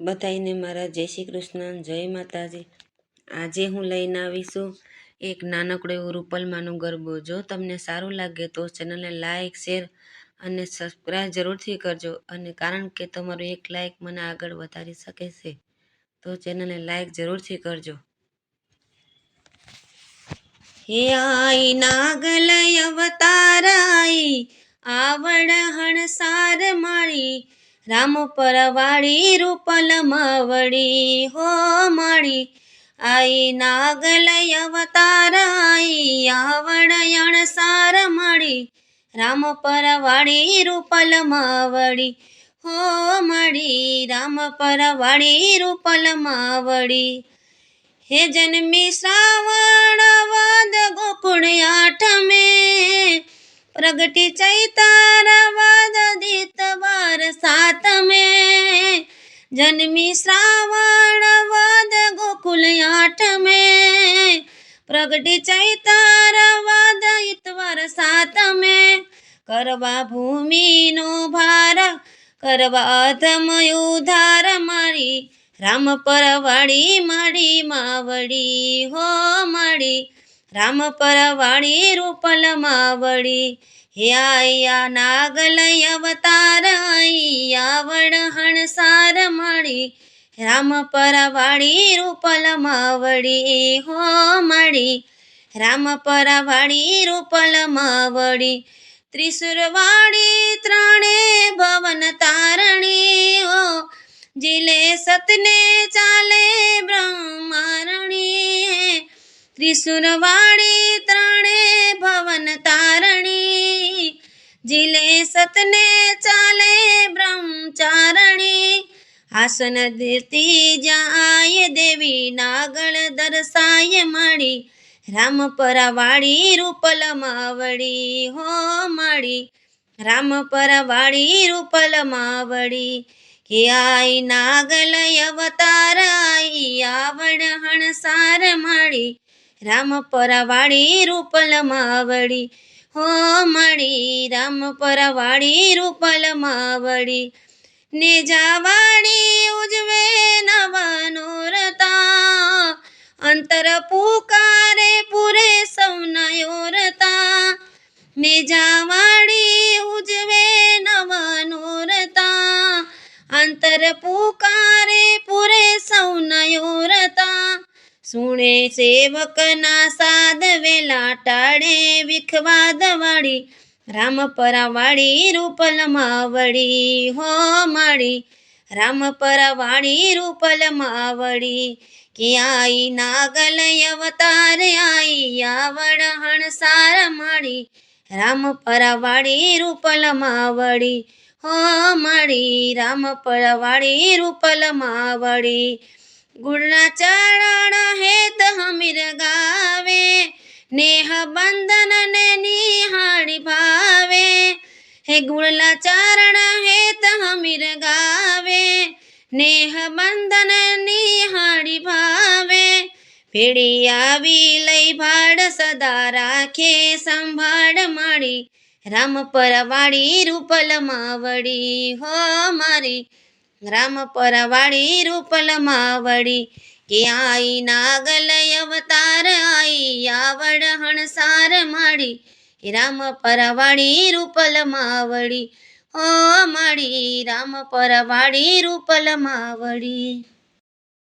બધાઈને મારા જય શ્રી કૃષ્ણ, જય માતાજી. આજે હું લઈને આવીશું એક નાનકડો એવું રૂપલમાનું ગરબો. જો તમને સારું લાગે તો ચેનલને લાઇક શેર અને સબસ્ક્રાઈબ જરૂરથી કરજો. અને કારણ કે તમારું એક લાઇક મને આગળ વધારી શકે છે, તો ચેનલને લાઇક જરૂરથી કરજો. હે આઈ નાગલય અવતારાઈ, આવડ હણસાર માળી રામ પરવાળી રૂપલ માવડી, હો મળી. આઈ નાગલય અવતાર, આઈ આવડ સાર મળી. રામ પરવાળી રૂપલ માવડી, હો મળી. રામ પરવાળી રૂપલ માવડી. હે જન્મી શ્રાવણ, વાદ ગોકુળ આઠમે. પ્રગટી ચૈતાર, વાદ દિતવાર સાતમે જન્મી શ્રાવણ વદ ગોકુલ આઠમે પ્રગટી ચૈતાર ઇતવર સાત મે. કરવા ભૂમિનો ભાર, કરવા અધમ ઉધાર મારી રામ પરવાળી માડી માવડી હો માડી રામ પરવાળી રૂપલ માવડી હે આયા નાગલ અવતાર આવડ હણસાર માડી રામ પરવાળી, રૂપલ માવડી હો મળી. રામ પરવાળી, રૂપલ માવડી ત્રિશુરવાળી ત્રણે ભવન તારણી, હો. જીલે સતને ચાલે બ્રહ્મારણી. ત્રિશુરવાળી ત્રણે ભવન જીલે સતને ચાલે બ્રહ્મચારણી. આસન દેતી જાય દેવી નાગળ દર્શાય મળી રામ પરાવાળી રૂપલમાવળી હો મળી રામ પરાવાળી રૂપલમાવળી કે આઈ નાગલ અવતાર, આઈ આવડ હણસાર મળી રામ પરાવાળી રૂપલ માવડી હો માળી, રામ પરવાળી રૂપલ માવડી. ને જાવાડી ઉજવે નવનોરતા અંતર પુકારે પૂરે સૌનયોરતા ને જાવાડી ઉજવે નવનોરતા અંતર પુકારે પૂરે સુણે સેવકના સાદ વેલા ટાળે વિખવાદ વાળી, રામ પરાવાળી રૂપલ માવડી હો માળી. રામ પરાવાળી રૂપલ માવડી કે આઈ નાગલ અવતાર આઈ, આવડ હણસાર માળી. રામ પરાવાળી રૂપલ માવડી હો માળી. રામ પરાવાળી રૂપલ માવડી ગુણના ચરણ હેત હમીર ગાવે, નેહ બંધન ને નિહાળી ભાવે. હે ગુણલા ચરણ હેત હમીર ગાવે, નેહ બંધન નિહાળી ભાવે. પેઢી આવી લઈ ભાડ સદા રાખે, સંભાળ માળી. રામ પરવાળી રૂપલ માવડી હો મારી. રામ પરવાળી રૂપલ માવડી. કે આઈ નાગલ અવતાર, આઈ આવડ હણસાર માળી. રામ પરવાળી રૂપલ માવડી. ઓ માળી, રામ પરવાળી રૂપલ